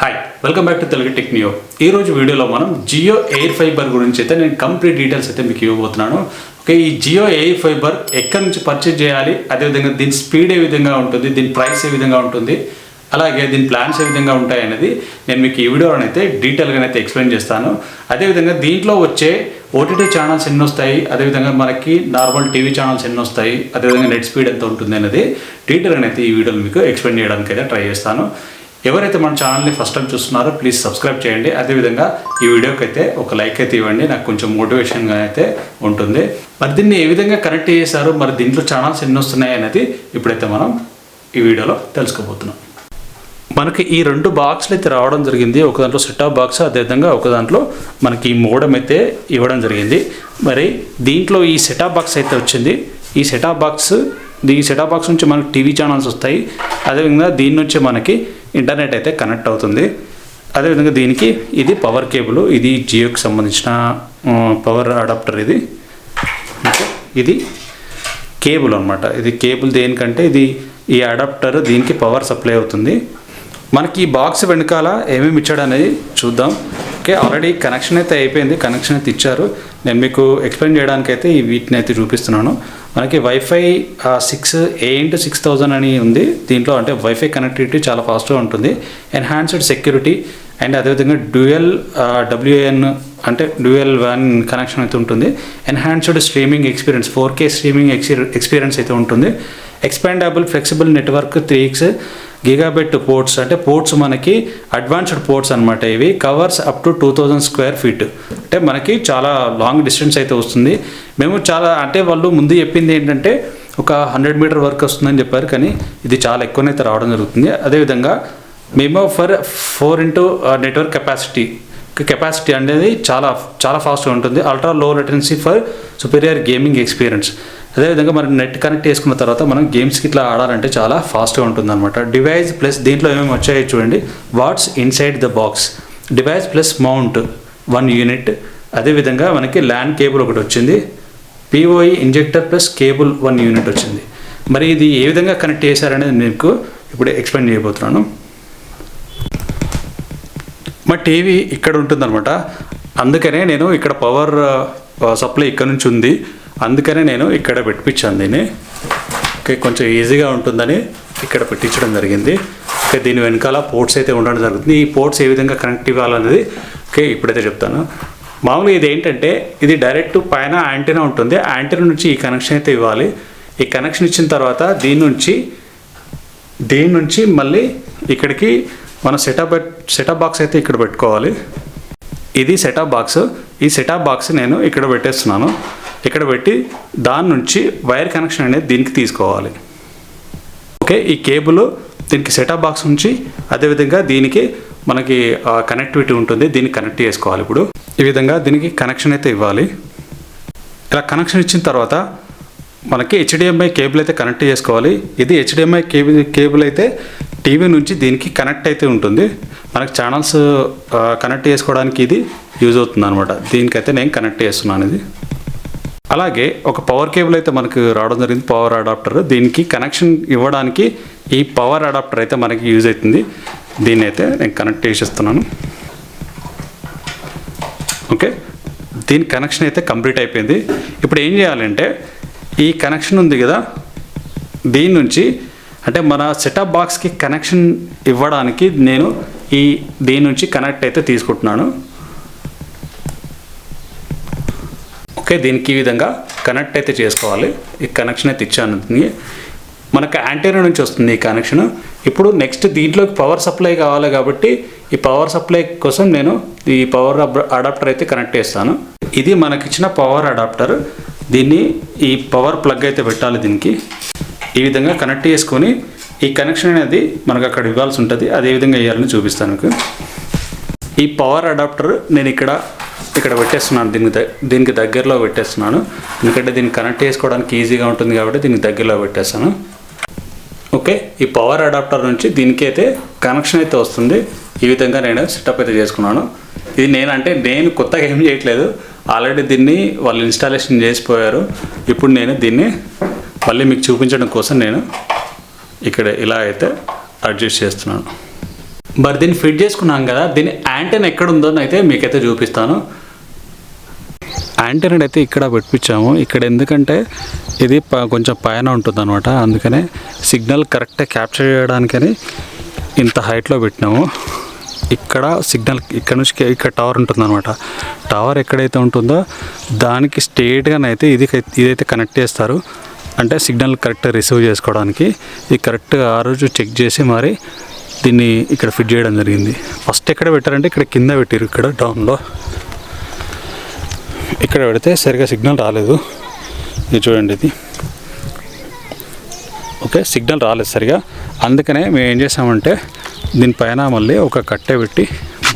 Hi welcome back to Telugu Technio ఈ రోజు వీడియోలో మనం జియో ఎయిర్ ఫైబర్ గురించి అయితే నేను కంప్లీట్ డీటెయిల్స్ అయితే మీకు ఇవ్వబోతున్నాను. ఓకే ఈ జియో ఎయిర్ ఫైబర్ ఎక్కడి నుంచి పర్చేజ్ చేయాలి అదేవిధంగా దీని స్పీడ్ ఏ విధంగా ఉంటుంది దీని ప్రైస్ ఏ విధంగా ఉంటుంది అలాగే దీని ప్లాన్స్ ఏ విధంగా ఉంటాయి అనేది నేను మీకు ఈ వీడియోలో అయితే డీటెయిల్గా అయితే ఎక్స్ప్లెయిన్ చేస్తాను. అదేవిధంగా దీంట్లో వచ్చే ఓటీటీ ఛానల్స్ ఎన్ని వస్తాయి అదేవిధంగా మనకి నార్మల్ టీవీ ఛానల్స్ ఎన్ని వస్తాయి అదేవిధంగా నెట్ స్పీడ్ ఎంత ఉంటుంది అనేది డీటెయిల్గా అయితే ఈ వీడియోలో మీకు ఎక్స్ప్లెయిన్ చేయడానికి అయితే ట్రై చేస్తాను. ఎవరైతే మన ఛానల్ని ఫస్ట్ టైం చూస్తున్నారో ప్లీజ్ సబ్స్క్రైబ్ చేయండి. అదేవిధంగా ఈ వీడియోకి అయితే ఒక లైక్ అయితే ఇవ్వండి. నాకు కొంచెం మోటివేషన్గా అయితే ఉంటుంది. మరి దీన్ని ఏ విధంగా కనెక్ట్ చేశారు? మరి దీంట్లో ఛానల్స్ ఎన్ని వస్తున్నాయి అనేది ఇప్పుడైతే మనం ఈ వీడియోలో తెలుసుకోబోతున్నాం. మనకి ఈ రెండు బాక్స్లు అయితే రావడం జరిగింది. ఒక దాంట్లో సెటాప్ బాక్స్ అదేవిధంగా ఒక దాంట్లో మనకి ఈ మోడమ్ అయితే ఇవ్వడం జరిగింది. మరి దీంట్లో ఈ సెటాప్ బాక్స్ అయితే వచ్చింది. ఈ సెటాప్ బాక్స్ ఈ సెటప్ బాక్స్ నుంచి మనకి టీవీ ఛానల్స్ వస్తాయి. అదేవిధంగా దీని నుంచి మనకి ఇంటర్నెట్ అయితే కనెక్ట్ అవుతుంది. అదేవిధంగా దీనికి ఇది పవర్ కేబుల్ ఇది జియోకి సంబంధించిన పవర్ అడాప్టర్ ఇది. ఓకే ఇది కేబుల్ అనమాట ఇది కేబుల్ దేనికంటే ఇది ఈ అడాప్టర్ దీనికి పవర్ సప్లై అవుతుంది. మనకి ఈ బాక్స్ వెనకాల ఏమేమి ఇచ్చాడు అనేది చూద్దాం. ఓకే ఆల్రెడీ కనెక్షన్ అయితే అయిపోయింది. కనెక్షన్ అయితే ఇచ్చారు. నేను మీకు ఎక్స్ప్లెయిన్ చేయడానికి అయితే ఈ వీటిని అయితే చూపిస్తున్నాను. మనకి wifi six A into six thousand అని ఉంది. దీంట్లో అంటే వైఫై కనెక్టివిటీ చాలా ఫాస్ట్గా ఉంటుంది. ఎన్హాన్స్డ్ సెక్యూరిటీ అండ్ అదేవిధంగా డ్యూయల్ డబ్ల్యూఎన్ అంటే డ్యూయల్ వన్ కనెక్షన్ అయితే ఉంటుంది. Enhanced streaming experience four K streaming experience అయితే ఉంటుంది. Expandable flexible network three X gigabit ports అంటే పోర్ట్స్ మనకి అడ్వాన్స్డ్ పోర్ట్స్ అనమాట ఇవి. Covers up to two thousand square feet అంటే మనకి చాలా లాంగ్ డిస్టెన్స్ అయితే వస్తుంది. మేము చాలా అంటే వాళ్ళు ముందు చెప్పింది ఏంటంటే ఒక హండ్రెడ్ మీటర్ వరకు వస్తుందని చెప్పారు. కానీ ఇది చాలా ఎక్కువనైతే రావడం జరుగుతుంది. అదేవిధంగా మేము for four into network capacity capacity అనేది చాలా చాలా ఫాస్ట్గా ఉంటుంది. Ultra low latency for superior gaming experience అదేవిధంగా మనం నెట్ కనెక్ట్ చేసుకున్న తర్వాత మనం గేమ్స్కి ఇట్లా ఆడాలంటే చాలా ఫాస్ట్గా ఉంటుంది అనమాట డివైస్ ప్లస్ దీంట్లో ఏమేమి వచ్చాయో చూడండి. What's inside the box device plus mount one unit అదేవిధంగా మనకి ల్యాండ్ కేబుల్ ఒకటి వచ్చింది. POE injector plus cable one unit వచ్చింది. మరి ఇది ఏ విధంగా కనెక్ట్ చేశారనేది మీకు ఇప్పుడు ఎక్స్ప్లెయిన్ చేయబోతున్నాను. మా టీవీ ఇక్కడ ఉంటుందన్నమాట. అందుకనే నేను ఇక్కడ పవర్ సప్లై uh, ఇక్కడ నుంచి ఉంది. అందుకనే నేను ఇక్కడ పెట్టించాను దీన్ని. ఓకే కొంచెం ఈజీగా ఉంటుందని ఇక్కడ పెట్టించడం జరిగింది. ఓకే దీని వెనకాల పోర్ట్స్ అయితే ఉండడం జరుగుతుంది. ఈ పోర్ట్స్ ఏ విధంగా కనెక్ట్ ఇవ్వాలనేది ఓకే ఇప్పుడైతే చెప్తాను. మామూలుగా ఇది ఏంటంటే ఇది డైరెక్ట్ పైన యాంటీనా ఉంటుంది. యాంటీనా నుంచి ఈ కనెక్షన్ అయితే ఇవ్వాలి. ఈ కనెక్షన్ ఇచ్చిన తర్వాత దీని నుంచి దీని నుంచి మళ్ళీ ఇక్కడికి మన సెటప్ సెటప్ బాక్స్ అయితే ఇక్కడ పెట్టుకోవాలి. ఇది సెటప్ బాక్స్. ఈ సెటప్ బాక్స్ నేను ఇక్కడ పెట్టేస్తున్నాను. ఇక్కడ పెట్టి దాని నుంచి వైర్ కనెక్షన్ అనేది దీనికి తీసుకోవాలి. ఓకే ఈ కేబుల్ దీనికి సెటప్ బాక్స్ నుంచి అదేవిధంగా దీనికి మనకి కనెక్టివిటీ ఉంటుంది దీన్ని కనెక్ట్ చేసుకోవాలి ఇప్పుడు. ఈ విధంగా దీనికి కనెక్షన్ అయితే ఇవ్వాలి. ఇలా కనెక్షన్ ఇచ్చిన తర్వాత మనకి హెచ్డిఎంఐ కేబుల్ అయితే కనెక్ట్ చేసుకోవాలి. ఇది హెచ్డిఎంఐ కేబుల్ కేబుల్ అయితే టీవీ నుంచి దీనికి కనెక్ట్ అయితే ఉంటుంది. మనకి ఛానల్స్ కనెక్ట్ చేసుకోవడానికి ఇది యూజ్ అవుతుంది అనమాట దీనికైతే నేను కనెక్ట్ చేస్తున్నాను ఇది. అలాగే ఒక పవర్ కేబుల్ అయితే మనకు రావడం జరిగింది పవర్ అడాప్టర్ దీనికి కనెక్షన్ ఇవ్వడానికి ఈ పవర్ అడాప్టర్ అయితే మనకి యూజ్ అవుతుంది. దీన్ని అయితే నేను కనెక్ట్ చేసేస్తున్నాను. ఓకే దీని కనెక్షన్ అయితే కంప్లీట్ అయిపోయింది. ఇప్పుడు ఏం చేయాలంటే ఈ కనెక్షన్ ఉంది కదా దీని నుంచి అంటే మన సెటప్ బాక్స్కి కనెక్షన్ ఇవ్వడానికి నేను ఈ దీని నుంచి కనెక్ట్ అయితే తీసుకుంటున్నాను. ఓకే దీనికి ఈ విధంగా కనెక్ట్ అయితే చేసుకోవాలి. ఈ కనెక్షన్ అయితే ఇచ్చాను. మనకు యాంటీనా నుంచి వస్తుంది ఈ కనెక్షన్ ఇప్పుడు నెక్స్ట్ దీంట్లోకి పవర్ సప్లై కావాలి కాబట్టి ఈ పవర్ సప్లై కోసం నేను ఈ పవర్ అడాప్టర్ అయితే కనెక్ట్ చేస్తాను. ఇది మనకిచ్చిన పవర్ అడాప్టర్ దీన్ని ఈ పవర్ ప్లగ్ అయితే పెట్టాలి దీనికి. ఈ విధంగా కనెక్ట్ చేసుకొని ఈ కనెక్షన్ అనేది మనకు అక్కడ ఇవ్వాల్సి ఉంటుంది. అదే విధంగా వేయాలని చూపిస్తాను మీకు. ఈ పవర్ అడాప్టర్ నేను ఇక్కడ ఇక్కడ పెట్టేస్తున్నాను దీనికి దీనికి దగ్గరలో పెట్టేస్తున్నాను. ఎందుకంటే దీన్ని కనెక్ట్ చేసుకోవడానికి ఈజీగా ఉంటుంది కాబట్టి దీనికి దగ్గరలో పెట్టేస్తాను ఓకే ఈ పవర్ అడాప్టర్ నుంచి దీనికి అయితే కనెక్షన్ అయితే వస్తుంది. ఈ విధంగా నేను సెటప్ అయితే చేసుకున్నాను. ఇది నేను అంటే నేను కొత్తగా ఏం చేయట్లేదు. ఆల్రెడీ దీన్ని వాళ్ళు ఇన్స్టాలేషన్ చేసిపోయారు. ఇప్పుడు నేను దీన్ని మళ్ళీ మీకు చూపించడం కోసం నేను ఇక్కడ ఇలా అయితే అడ్జస్ట్ చేస్తున్నాను. మరి దీన్ని ఫిట్ చేసుకున్నాం కదా దీని యాంటెన్ ఎక్కడ ఉందో అయితే మీకైతే చూపిస్తాను. యాంటెన్ అయితే ఇక్కడ పెట్టించాము. ఇక్కడ ఎందుకంటే ఇది ప- కొంచెం పైన ఉంటుంది అనమాట అందుకనే సిగ్నల్ కరెక్ట్గా క్యాప్చర్ చేయడానికని ఇంత హైట్లో పెట్టినాము. ఇక్కడ సిగ్నల్ ఇక్కడ నుంచి ఇక్కడ టవర్ ఉంటుందన్నమాట. టవర్ ఎక్కడైతే ఉంటుందో దానికి స్ట్రేట్గానైతే ఇది ఇదైతే కనెక్ట్ చేస్తారు. అంటే సిగ్నల్ కరెక్ట్గా రిసీవ్ చేసుకోవడానికి. ఇది కరెక్ట్గా ఆ రోజు చెక్ చేసి మరి దీన్ని ఇక్కడ ఫిట్ చేయడం జరిగింది. ఫస్ట్ ఎక్కడ పెట్టారంటే ఇక్కడ కింద పెట్టారు ఇక్కడ డౌన్లో ఇక్కడ పెడితే సరిగా సిగ్నల్ రాలేదు. ఇది చూడండి ఇది. ఓకే సిగ్నల్ రాలేదు సరిగా. అందుకనే మేము ఏం చేసామంటే దీనిపైన మళ్ళీ ఒక కట్టె పెట్టి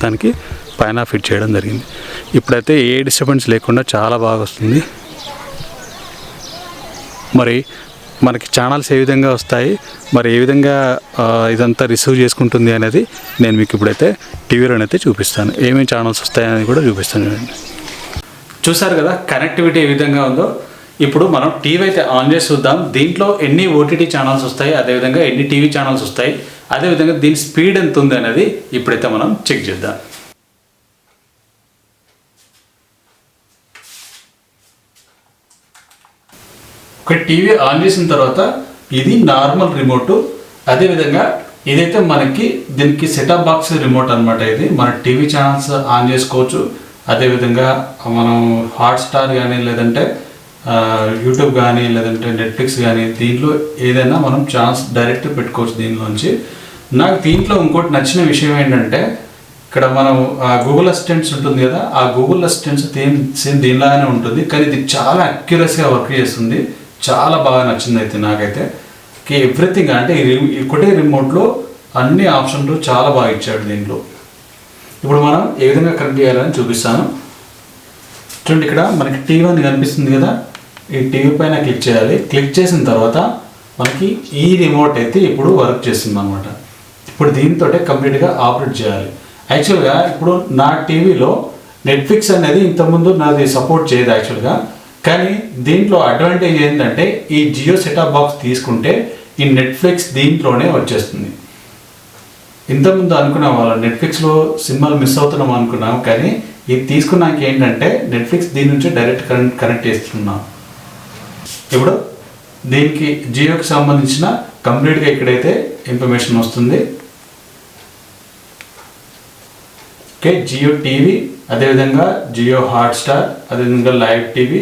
దానికి పైన ఫిట్ చేయడం జరిగింది. ఇప్పుడైతే ఏ డిస్టర్బెన్స్ లేకుండా చాలా బాగా వస్తుంది. మరి మనకి ఛానల్స్ ఏ విధంగా వస్తాయి మరి ఏ విధంగా ఇదంతా రిసీవ్ చేసుకుంటుంది అనేది నేను మీకు ఇప్పుడైతే టీవీలోనైతే చూపిస్తాను. ఏమేమి ఛానల్స్ వస్తాయి అనేది కూడా చూపిస్తాను. చూడండి చూసారు కదా కనెక్టివిటీ ఏ విధంగా ఉందో. ఇప్పుడు మనం టీవీ అయితే ఆన్ చేసి చూద్దాం. దీంట్లో ఎన్ని ఓటీటీ ఛానల్స్ వస్తాయి అదేవిధంగా ఎన్ని టీవీ ఛానల్స్ వస్తాయి అదేవిధంగా దీని స్పీడ్ ఎంత ఉంది అనేది ఇప్పుడైతే మనం చెక్ చేద్దాం. ఒక టీవీ ఆన్ చేసిన తర్వాత ఇది నార్మల్ రిమోట్. అదేవిధంగా ఇదైతే మనకి దీనికి సెటప్ బాక్స్ రిమోట్ అనమాట ఇది. మన టీవీ ఛానల్స్ ఆన్ చేసుకోవచ్చు. అదేవిధంగా మనం హాట్స్టార్ కానీ లేదంటే యూట్యూబ్ కానీ లేదంటే నెట్ఫ్లిక్స్ కానీ దీంట్లో ఏదైనా మనం ఛాన్స్ డైరెక్ట్ పెట్టుకోవచ్చు దీనిలోంచి. నాకు దీంట్లో ఇంకోటి నచ్చిన విషయం ఏంటంటే ఇక్కడ మనం ఆ గూగుల్ అసిస్టెంట్స్ ఉంటుంది కదా ఆ గూగుల్ అసిస్టెంట్స్ సేమ్ సేమ్ దీనిలాగానే ఉంటుంది. కానీ ఇది చాలా అక్యురసీగా వర్క్ చేస్తుంది. చాలా బాగా నచ్చింది అయితే నాకైతే ఎవ్రీథింగ్ అంటే ఈ రిమ్- ఒకటే రిమోట్లో అన్ని ఆప్షన్లు చాలా బాగా ఇచ్చాడు దీంట్లో. ఇప్పుడు మనం ఏ విధంగా కనెక్ట్ చేయాలని చూపిస్తాను. చూడండి ఇక్కడ మనకి టీవీ అని కనిపిస్తుంది కదా. ఈ టీవీ పైన క్లిక్ చేయాలి. క్లిక్ చేసిన తర్వాత మనకి ఈ రిమోట్ అయితే ఇప్పుడు వర్క్ చేస్తుంది అనమాట ఇప్పుడు దీంతో కంప్లీట్గా ఆపరేట్ చేయాలి. యాక్చువల్గా ఇప్పుడు నా టీవీలో నెట్ఫ్లిక్స్ అనేది ఇంతకుముందు నాది సపోర్ట్ చేయదు యాక్చువల్గా. కానీ దీంట్లో అడ్వాంటేజ్ ఏంటంటే ఈ జియో సెటాప్ బాక్స్ తీసుకుంటే ఈ నెట్ఫ్లిక్స్ దీంట్లోనే వచ్చేస్తుంది. ఇంతకుముందు అనుకున్నాం వాళ్ళు నెట్ఫ్లిక్స్లో సినిమాలు మిస్ అవుతున్నాం అనుకున్నాం కానీ ఇది తీసుకున్నాక ఏంటంటే నెట్ఫ్లిక్స్ దీని నుంచి డైరెక్ట్ కనెక్ట్ కనెక్ట్ చేస్తున్నాం. ఇప్పుడు దీనికి జియోకి సంబంధించిన కంప్లీట్గా ఇక్కడైతే ఇన్ఫర్మేషన్ వస్తుంది. ఓకే జియో టీవీ అదేవిధంగా జియో హాట్స్టార్ అదేవిధంగా లైవ్ టీవీ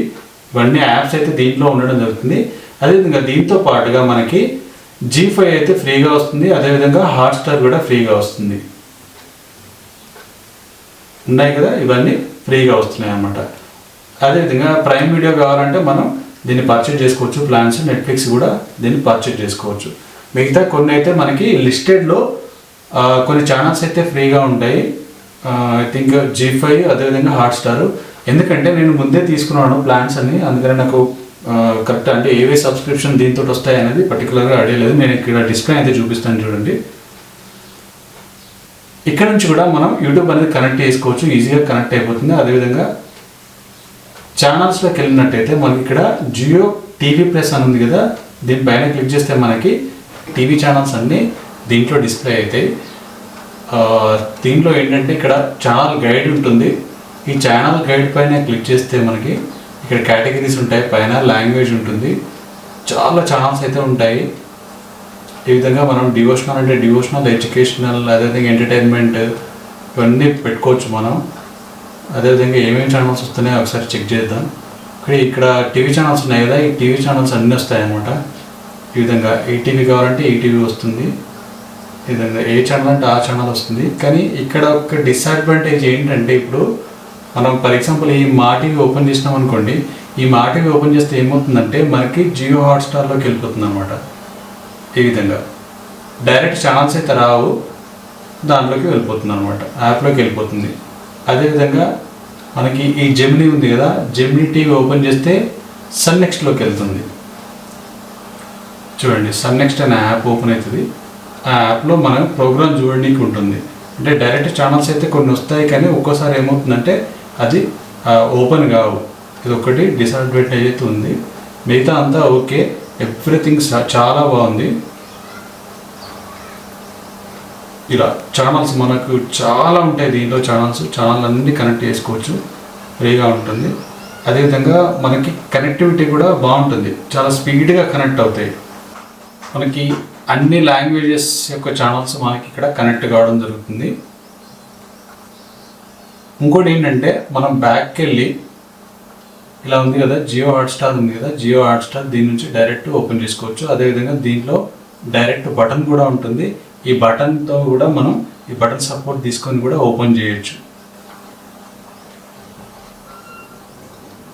ఇవన్నీ యాప్స్ అయితే దీంట్లో ఉండడం జరుగుతుంది. అదేవిధంగా దీంతో పాటుగా మనకి జీ ఫైవ్ అయితే ఫ్రీగా వస్తుంది అదేవిధంగా హాట్స్టార్ కూడా ఫ్రీగా వస్తుంది. ఉన్నాయి కదా ఇవన్నీ ఫ్రీగా వస్తున్నాయి అన్నమాట. అదేవిధంగా ప్రైమ్ వీడియో కావాలంటే మనం దీన్ని పర్చేజ్ చేసుకోవచ్చు ప్లాన్స్ నెట్ఫ్లిక్స్ కూడా దీన్ని పర్చేజ్ చేసుకోవచ్చు. మిగతా కొన్ని అయితే మనకి లిస్టెడ్లో కొన్ని ఛానల్స్ అయితే ఫ్రీగా ఉంటాయి. ఐ థింక్ జీ ఫైవ్ అదేవిధంగా హాట్స్టార్ ఎందుకంటే నేను ముందే తీసుకున్నాను ప్లాన్స్ అని అందుకని నాకు కరెక్ట్ అంటే ఏవే సబ్స్క్రిప్షన్ దీంతో వస్తాయి అనేది పర్టికులర్గా అడగలేదు నేను ఇక్కడ డిస్ప్లే అయితే చూపిస్తాను చూడండి. ఇక్కడ నుంచి కూడా మనం యూట్యూబ్ అనేది కనెక్ట్ చేసుకోవచ్చు. ఈజీగా కనెక్ట్ అయిపోతుంది. అదేవిధంగా ఛానల్స్లోకి వెళ్ళినట్టయితే మనకి ఇక్కడ జియో టీవీ ప్లస్ అని ఉంది కదా. దీనిపైన క్లిక్ చేస్తే మనకి టీవీ ఛానల్స్ అన్నీ దీంట్లో డిస్ప్లే అవుతాయి. దీంట్లో ఏంటంటే ఇక్కడ ఛానల్ గైడ్ ఉంటుంది. ఈ ఛానల్ గైడ్ పైన క్లిక్ చేస్తే మనకి ఇక్కడ కేటగిరీస్ ఉంటాయి పైన లాంగ్వేజ్ ఉంటుంది. చాలా ఛానల్స్ అయితే ఉంటాయి. ఈ విధంగా మనం డివోషనల్ అంటే డివోషనల్ ఎడ్యుకేషనల్ అదేవిధంగా ఎంటర్టైన్మెంట్ ఇవన్నీ పెట్టుకోవచ్చు మనం. అదేవిధంగా ఏమేమి ఛానల్స్ వస్తున్నాయో ఒకసారి చెక్ చేద్దాం. ఇక్కడ ఇక్కడ టీవీ ఛానల్స్ ఉన్నాయి కదా ఈ టీవీ ఛానల్స్ అన్నీ వస్తాయి అన్నమాట ఈ విధంగా ఈటీవీ కావాలంటే ఈటీవీ వస్తుంది. ఈ విధంగా ఏ ఛానల్ అంటే ఆ ఛానల్ వస్తుంది. కానీ ఇక్కడ ఒక డిసడ్వాంటేజ్ ఏంటంటే ఇప్పుడు మనం ఫర్ ఎగ్జాంపుల్ ఈ మా టీవీ ఓపెన్ చేసినాం అనుకోండి ఈ మాటీవీ ఓపెన్ చేస్తే ఏమవుతుందంటే మనకి జియో హాట్స్టార్లోకి వెళ్ళిపోతుంది అనమాట ఈ విధంగా. డైరెక్ట్ ఛానల్స్ అయితే రావు దాంట్లోకి వెళ్ళిపోతుంది అనమాట యాప్లోకి వెళ్ళిపోతుంది. అదేవిధంగా మనకి ఈ జెమినీ ఉంది కదా జెమినీ టీవీ ఓపెన్ చేస్తే సన్ నెక్స్ట్లోకి వెళ్తుంది. చూడండి సన్ నెక్స్ట్ అనే యాప్ ఓపెన్ అవుతుంది. ఆ యాప్లో మనం ప్రోగ్రామ్ చూడడానికి ఉంటుంది. అంటే డైరెక్ట్ ఛానల్స్ అయితే కొన్ని వస్తాయి కానీ ఒక్కోసారి ఏమవుతుందంటే అది ఓపెన్ కావు. ఇది ఒకటి డిసడ్వాంటేజ్ అయితే ఉంది. మిగతా అంతా ఓకే. ఎవ్రీథింగ్ చాలా బాగుంది. ఇలా ఛానల్స్ మనకు చాలా ఉంటాయి దీంట్లో ఛానల్స్ ఛానల్ అన్ని కనెక్ట్ చేసుకోవచ్చు. ఫ్రీగా ఉంటుంది. అదేవిధంగా మనకి కనెక్టివిటీ కూడా బాగుంటుంది. చాలా స్పీడ్గా కనెక్ట్ అవుతాయి. మనకి అన్ని లాంగ్వేజెస్ యొక్క ఛానల్స్ మనకి ఇక్కడ కనెక్ట్ కావడం జరుగుతుంది. ఇంకోటి ఏంటంటే మనం బ్యాక్కి వెళ్ళి ఇలా ఉంది కదా జియో హాట్స్టార్ ఉంది కదా జియో హాట్స్టార్ దీని నుంచి డైరెక్ట్ ఓపెన్ చేసుకోవచ్చు. అదేవిధంగా దీంట్లో డైరెక్ట్ బటన్ కూడా ఉంటుంది. ఈ బటన్తో కూడా మనం ఈ బటన్ సపోర్ట్ తీసుకొని కూడా ఓపెన్ చేయొచ్చు.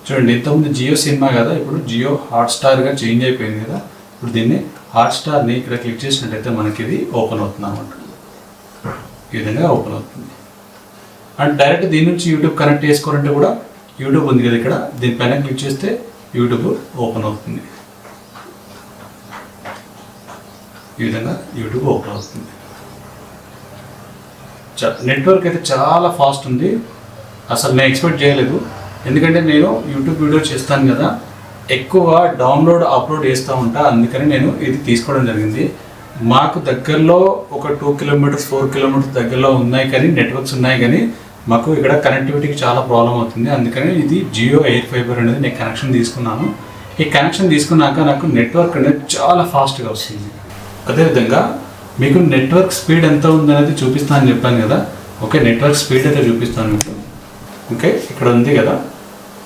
చూడండి ఇంతకుముందు జియో సినిమా కదా ఇప్పుడు జియో హాట్స్టార్గా చేంజ్ అయిపోయింది కదా ఇప్పుడు దీన్ని హాట్స్టార్ని ఇక్కడ క్లిక్ చేసినట్టయితే మనకి ఇది ఓపెన్ అవుతుంది అన్నమాట ఈ విధంగా ఓపెన్ అవుతుంది. అండ్ డైరెక్ట్ దీని నుంచి యూట్యూబ్ కనెక్ట్ చేసుకోవాలంటే కూడా యూట్యూబ్ ఉంది కదా ఇక్కడ. దీనిపైన క్లిక్ చేస్తే యూట్యూబ్ ఓపెన్ అవుతుంది. ఈ విధంగా యూట్యూబ్ ఓపెన్ అవుతుంది. నెట్వర్క్ అయితే చాలా ఫాస్ట్ ఉంది. అసలు నేను ఎక్స్పెక్ట్ చేయలేదు. ఎందుకంటే నేను యూట్యూబ్ వీడియో చేస్తాను కదా. ఎక్కువ డౌన్లోడ్ అప్లోడ్ చేస్తూ ఉంటా. అందుకని నేను ఇది తీసుకోవడం జరిగింది. మాకు దగ్గరలో ఒక టూ కిలోమీటర్స్ ఫోర్ కిలోమీటర్స్ దగ్గరలో ఉన్నాయి కానీ నెట్వర్క్స్ ఉన్నాయి కానీ మాకు ఇక్కడ కనెక్టివిటీకి చాలా ప్రాబ్లం అవుతుంది. అందుకని ఇది జియో ఎయిర్ ఫైబర్ అనేది నేను కనెక్షన్ తీసుకున్నాను. ఈ కనెక్షన్ తీసుకున్నాక నాకు నెట్వర్క్ అనేది చాలా ఫాస్ట్గా వస్తుంది. అదేవిధంగా మీకు నెట్వర్క్ స్పీడ్ ఎంత ఉందనేది చూపిస్తాను అని చెప్పాను కదా. ఓకే నెట్వర్క్ స్పీడ్ అయితే చూపిస్తాను మీకు. ఓకే ఇక్కడ ఉంది కదా.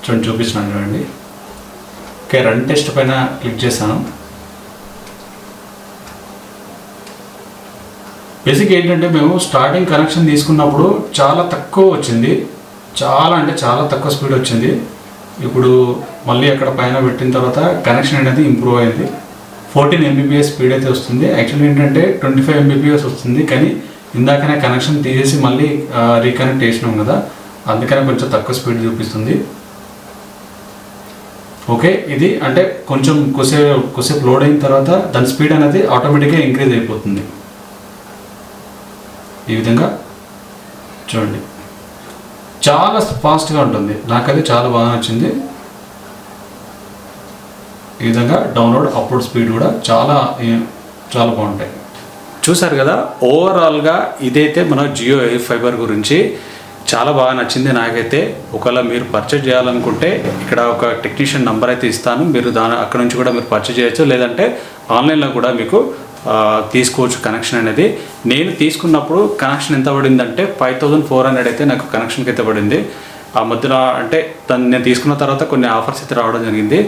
చూడండి చూపిస్తున్నాను చూడండి. ఓకే రన్ టెస్ట్ పైన క్లిక్ చేశాను. బేసిక్ ఏంటంటే మేము స్టార్టింగ్ కనెక్షన్ తీసుకున్నప్పుడు చాలా తక్కువ వచ్చింది. చాలా అంటే చాలా తక్కువ స్పీడ్ వచ్చింది. ఇప్పుడు మళ్ళీ అక్కడ పైన పెట్టిన తర్వాత కనెక్షన్ అనేది ఇంప్రూవ్ అయింది. ఫోర్టీన్ ఎంబీపీఎస్ స్పీడ్ అయితే వస్తుంది. యాక్చువల్లీ ఏంటంటే ట్వంటీ ఫైవ్ ఎంబీపీఎస్ వస్తుంది. కానీ ఇందాకనే కనెక్షన్ తీసేసి మళ్ళీ రీకనెక్ట్ చేసినాం కదా. అందుకనే కొంచెం తక్కువ స్పీడ్ చూపిస్తుంది. ఓకే ఇది అంటే కొంచెం కొసేపు కొసేపు లోడ్ అయిన తర్వాత దాని స్పీడ్ అనేది ఆటోమేటిక్గా ఇంక్రీజ్ అయిపోతుంది. ఈ విధంగా చూడండి. చాలా ఫాస్ట్గా ఉంటుంది. నాకైతే చాలా బాగా నచ్చింది. ఈ విధంగా డౌన్లోడ్ అప్లోడ్ స్పీడ్ కూడా చాలా చాలా బాగుంటాయి. చూసారు కదా ఓవరాల్గా ఇదైతే మన జియో ఎయిర్ ఫైబర్ గురించి చాలా బాగా నచ్చింది నాకైతే. ఒకవేళ మీరు పర్చేజ్ చేయాలనుకుంటే ఇక్కడ ఒక టెక్నీషియన్ నంబర్ అయితే ఇస్తాను. మీరు దాని అక్కడ నుంచి కూడా మీరు పర్చేజ్ చేయొచ్చు. లేదంటే ఆన్లైన్లో కూడా మీకు తీసుకోవచ్చు కనెక్షన్ అనేది. నేను తీసుకున్నప్పుడు కనెక్షన్ ఎంత పడిందంటే ఫైవ్ థౌజండ్ ఫోర్ హండ్రెడ్ అయితే నాకు కనెక్షన్కి అయితే పడింది. ఆ మధ్యన అంటే తను నేను తీసుకున్న తర్వాత కొన్ని ఆఫర్స్ అయితే రావడం జరిగింది.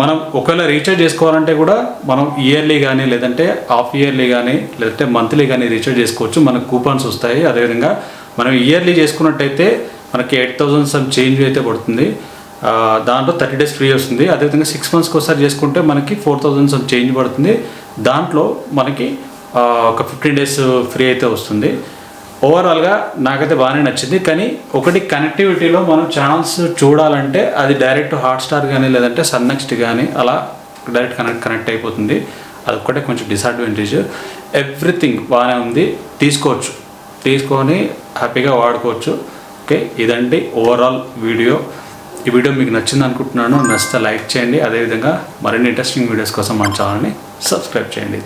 మనం ఒకవేళ రీఛార్జ్ చేసుకోవాలంటే కూడా మనం ఇయర్లీ కానీ లేదంటే హాఫ్ ఇయర్లీ కానీ లేదంటే మంత్లీ కానీ రీఛార్జ్ చేసుకోవచ్చు. మనకు కూపన్స్ వస్తాయి. అదేవిధంగా మనం ఇయర్లీ చేసుకున్నట్టయితే మనకి ఎయిట్ థౌజండ్ సమ్ చేంజ్ అయితే పడుతుంది. దాంట్లో థర్టీ డేస్ ఫ్రీ వస్తుంది. అదేవిధంగా సిక్స్ మంత్స్కి ఒకసారి చేసుకుంటే మనకి ఫోర్ థౌజండ్ సమ్ చేంజ్ పడుతుంది. దాంట్లో మనకి ఒక ఫిఫ్టీన్ డేస్ ఫ్రీ అయితే వస్తుంది. ఓవరాల్గా నాకైతే బాగానే నచ్చింది. కానీ ఒకటి కనెక్టివిటీలో మనం ఛానల్స్ చూడాలంటే అది డైరెక్ట్ హాట్స్టార్ కానీ లేదంటే సన్ నెక్స్ట్ కానీ అలా డైరెక్ట్ కనెక్ట్ కనెక్ట్ అయిపోతుంది. అది ఒక్కటే కొంచెం డిసడ్వాంటేజ్ ఎవ్రీథింగ్ బాగానే ఉంది. తీసుకోవచ్చు. తీసుకొని హ్యాపీగా వాడుకోవచ్చు. ఓకే ఇదండి ఓవరాల్ వీడియో ఈ వీడియో మీకు నచ్చింది అనుకుంటున్నాను నచ్చితే లైక్ చేయండి. అదేవిధంగా మరిన్ని ఇంట్రెస్టింగ్ వీడియోస్ కోసం మన ఛానల్ని సబ్స్క్రైబ్ చేయండి.